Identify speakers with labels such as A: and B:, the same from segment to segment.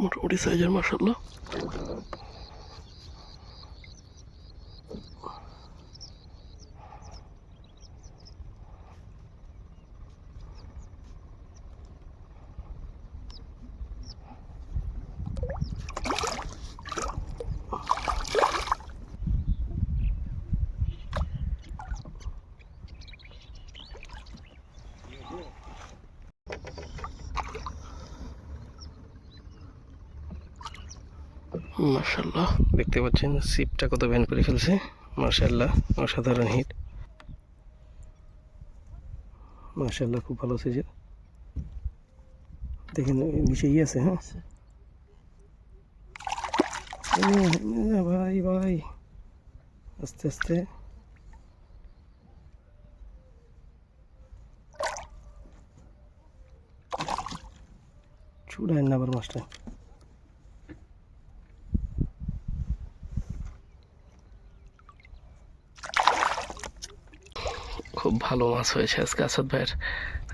A: মোটামুটি সাইজের মাসাল্লাহ মাশাল্লাহ দেখতে পাচ্ছেন, সিপটা কত ভ্যান করে ফেলছে মাশাল্লাহ অসাধারণ হিট মাশাল্লাহ খুব ভালো সাইজের দেখেন, নিচে ইয়ে আছে হ্যাঁ? ভাই ভাই। আস্তে আস্তে। চুড়ায় না আবার মাছটা খুব ভালো মাছ হয়েছে আজকে আসাদ ভাইয়ের।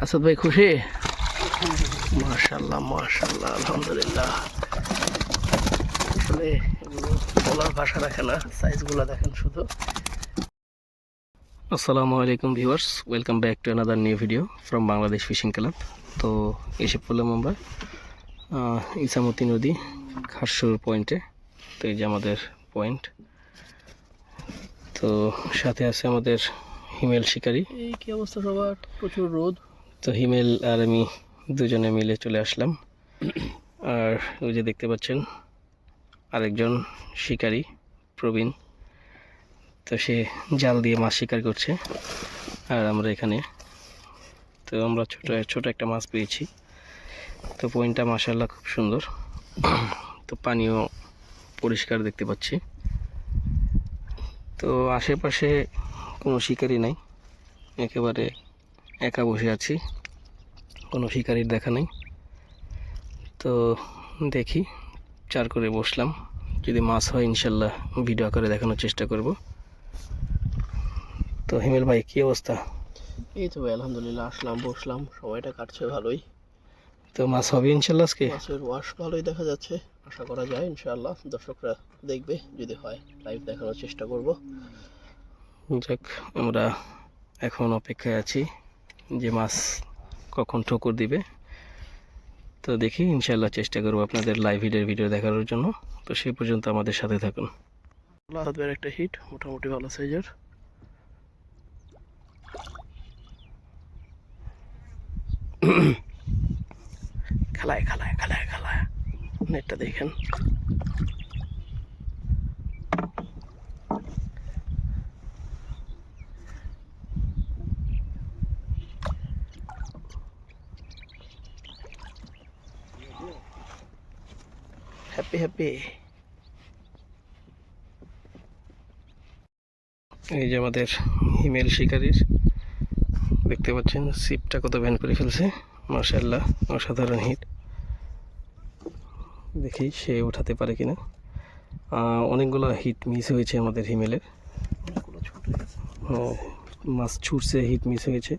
A: আসাদ ভাই খুশি? মাশাল্লাহ মাশাল্লাহ আলহামদুলিল্লাহ। আসলে বলার ভাষা রাখে না সাইজগুলো দেখেন শুধু। আসসালামু আলাইকুম viewers welcome back to another new video from Bangladesh fishing club তো এসে পড়লাম আমরা ইসামতি নদী, খারসুর পয়েন্টে তো এই যে আমাদের পয়েন্ট তো সাথে আছে আমাদের হিমেল শিকারী।
B: এই কি অবস্থা সবার? প্রচুর রোদ।
A: তো হিমেল আর আমি দুজনে মিলে চলে আসলাম। আর ওই যে দেখতে পাচ্ছেন আরেকজন শিকারী প্রবীণ। তো সে জাল দিয়ে মাছ শিকার করছে। আর আমরা এখানে তো আমরা ছোট ছোট একটা মাছ পেয়েছি। তো পয়েন্টটা মাসাল্লাহ খুব সুন্দর। তো পানিও পরিষ্কার দেখতে পাচ্ছি। তো আশেপাশে কোনো শিকারি নাই। একেবারে একা বসে আছি কোনো শিকারির দেখা নেই। তো দেখি চার করে বসলাম। যদি মাছ হয় ইনশাল্লাহ ভিডিও আকারে দেখানোর চেষ্টা করব। তো হিমেল ভাই কী অবস্থা?
B: এই তো ভাই আলহামদুলিল্লাহ আসলাম বসলাম। সময়টা কাটছে ভালোই।
A: তো মাছ হবে ইনশাল্লাহ আজকে?
B: মাছের ওয়াশ ভালোই দেখা যাচ্ছে আশা করা যায় ইনশাল্লাহ। দর্শকরা দেখবে যদি হয় লাইভ দেখানোর চেষ্টা করব।
A: যাক, আমরা এখন অপেক্ষায় আছি যে মাছ কখন ঠোকর দিবে। তো দেখি ইনশাল্লাহ চেষ্টা করব আপনাদের লাইভ ভিডিওর ভিডিও দেখানোর জন্য। তো সেই পর্যন্ত আমাদের সাথে থাকুন।
B: একটা হিট মোটামুটি ভালো সাইজের
A: খেলায় খেলায় খেলায় খেলায়। নেটটা দেখেন। হ্যাপি এই যে আমাদের হিমেল শিকারির দেখতে পাচ্ছেন সিপটা কত ভ্যান করে ফেলছে। মার্শাল্লাহ অসাধারণ হিট দেখি সে ওঠাতে পারে কিনা। অনেকগুলো হিট মিস হয়েছে আমাদের হিমেলের। মাছ ছুটছে হিট মিস হয়েছে।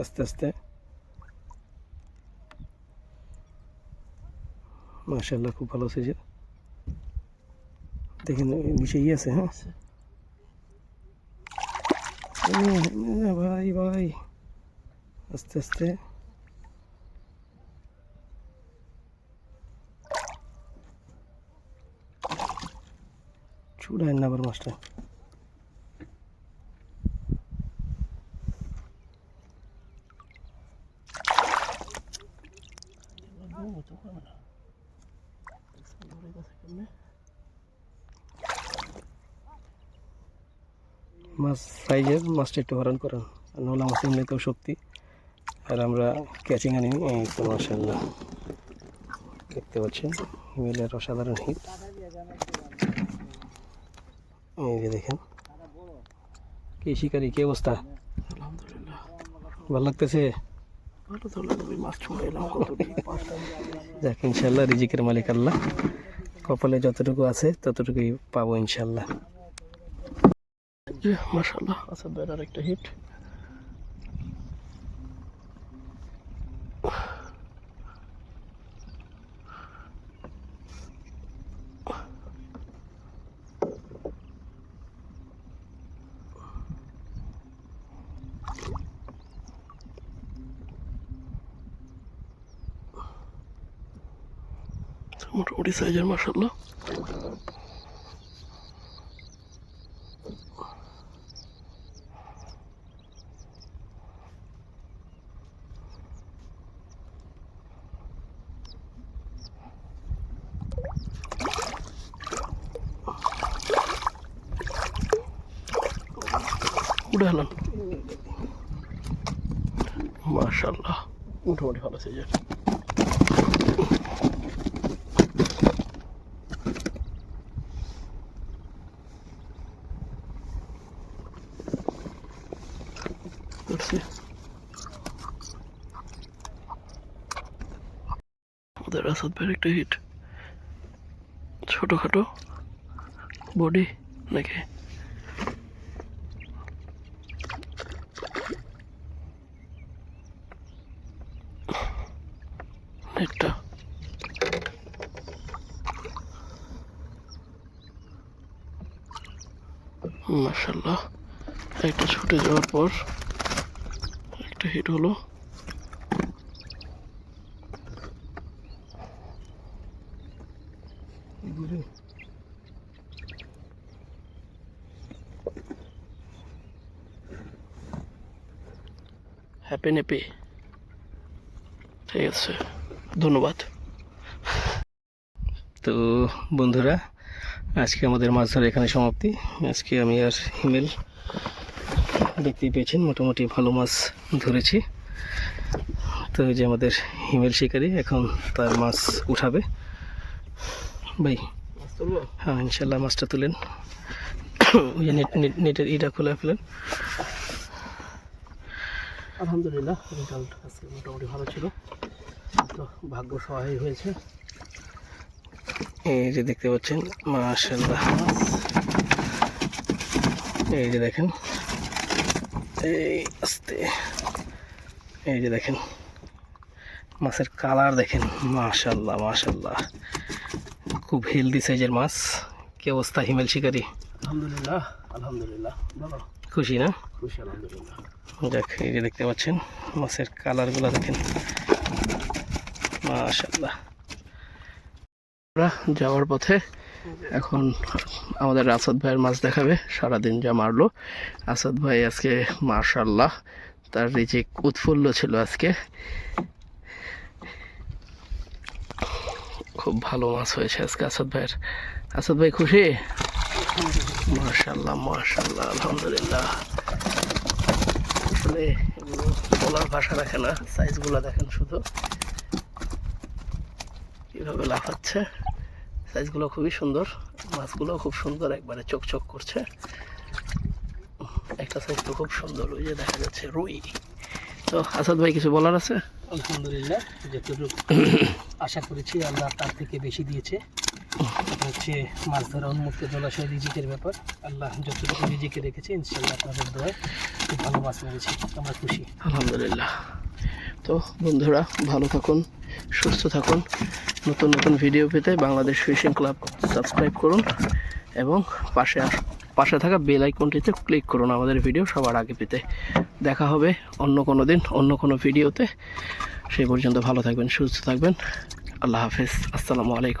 A: আস্তে আস্তে। মার্শাল্লাহ খুব ভালো সাইজের দেখেন এই নিচে ইয়ে আছে হ্যাঁ এ, এ, ভাই ভাই আস্তে আস্তে চুড়ায় না আবার মাছটা
B: তো হবে না ধরে গেছে কেমনে
A: মাছ সাইজের মাছটা একটু হরণ করেন নোলা মাছ এমনিতেও শক্তি। আর আমরা ক্যাচিং আনি তো মাসাল্লাহ দেখতে পাচ্ছেন? হিমেলের অসাধারণ হিট এই যে দেখেন। কি শিকারি কি অবস্থা? ভালো লাগতেছে? যাক ইনশাল্লাহ রিজিকের মালিক আল্লাহ। কপালে যতটুকু আছে ততটুকুই পাবো ইনশাল্লাহ।
B: মাসাল্লাহ আচ্ছা বেড়ার একটা হিট মোটামুটি সাইজের মাসাল্লাহ উড়ালাম মাশাল্লাহ মোটামুটি ভালো সাইজের করছি। আমাদের আসাদ ভাইয়ের একটা হিট ছোটোখাটো বডি নাকি? একটা মাশাল্লাহ একটা ছুটে যাওয়ার পর একটা হিট হলো। হ্যাপি নেপি ঠিক আছে, ধন্যবাদ।
A: তো বন্ধুরা, আজকে আমাদের মাছ ধরা এখানে সমাপ্তি। আজকে আমি আর হিমেল দেখতেই পেয়েছেন মোটামুটি ভালো মাছ ধরেছি। তো যে আমাদের হিমেল শিকারি এখন তার মাছ উঠাবে। ভাই হ্যাঁ ইনশাল্লাহ মাছটা তুলেন। ওই যে নেট নেট- নেটের ইটা খুলে ফেলেন।
B: আলহামদুলিল্লাহ রেজাল্ট আজকে মোটামুটি ভালো ছিল। তো ভাগ্য সহায় হয়েছে।
A: এই যে দেখতে পাচ্ছেন মাশাল্লাহ এই যে দেখেন এই আস্তে। এই যে দেখেন মাছের কালার দেখেন মাশাল্লাহ মাশাল্লাহ খুব হেলদি সাইজের মাছ। কি অবস্থা হিমেল শিকারি?
B: আলহামদুলিল্লাহ আলহামদুলিল্লাহ
A: খুশি না?
B: খুশি আলহামদুলিল্লাহ।
A: যাক এই যে দেখতে পাচ্ছেন মাছের কালারগুলো দেখেন। মাশাল্লাহ
B: যাওয়ার পথে এখন আমাদের আসাদ ভাইয়ের মাছ দেখাবে, সারাদিন যা মারলো। আসাদ ভাই আজকে মার্শাল্লাহ তার রিজিক উৎফুল্ল ছিল আজকে। খুব ভালো মাছ হয়েছে আজকে আসাদ ভাইয়ের। আসাদ ভাই খুশি? মার্শাল্লাহ মার্শাল্লাহ আলহামদুলিল্লাহ। আসলে বলার ভাষা রাখে না সাইজগুলো দেখেন শুধু। কীভাবে লাফাচ্ছে? সাইজগুলো খুবই সুন্দর মাছগুলো খুব সুন্দর একবারে চকচক করছে। একটা সাইজ তো খুব সুন্দর ওই যে দেখা যাচ্ছে রুই। তো আসাদ ভাই কিছু বলার আছে?
C: আলহামদুলিল্লাহ যতটুকু আশা করেছি আল্লাহ তার থেকে বেশি দিয়েছে। হচ্ছে মাছ ধরা উন্মুক্ত জলাশয় রিজিকের ব্যাপার। আল্লাহ যতটুকু রিজিকে রেখেছে ইনশাল্লাহ আপনাদের দোয়ায় খুব ভালো মাছ মেরেছি। আমরা খুশি।
B: আলহামদুলিল্লাহ। তো বন্ধুরা, ভালো থাকুন, সুস্থ থাকুন। নতুন নতুন ভিডিও পেতে বাংলাদেশ ফিশিং ক্লাব সাবস্ক্রাইব করুন এবং পাশে আস- পাশে থাকা বেল আইকনটিতে ক্লিক করুন আমাদের ভিডিও সবার আগে পেতে। দেখা হবে অন্য কোনো দিন, অন্য কোনো ভিডিওতে সেই পর্যন্ত ভালো থাকবেন, সুস্থ থাকবেন। আল্লাহ হাফেজ। আসসালামু আলাইকুম।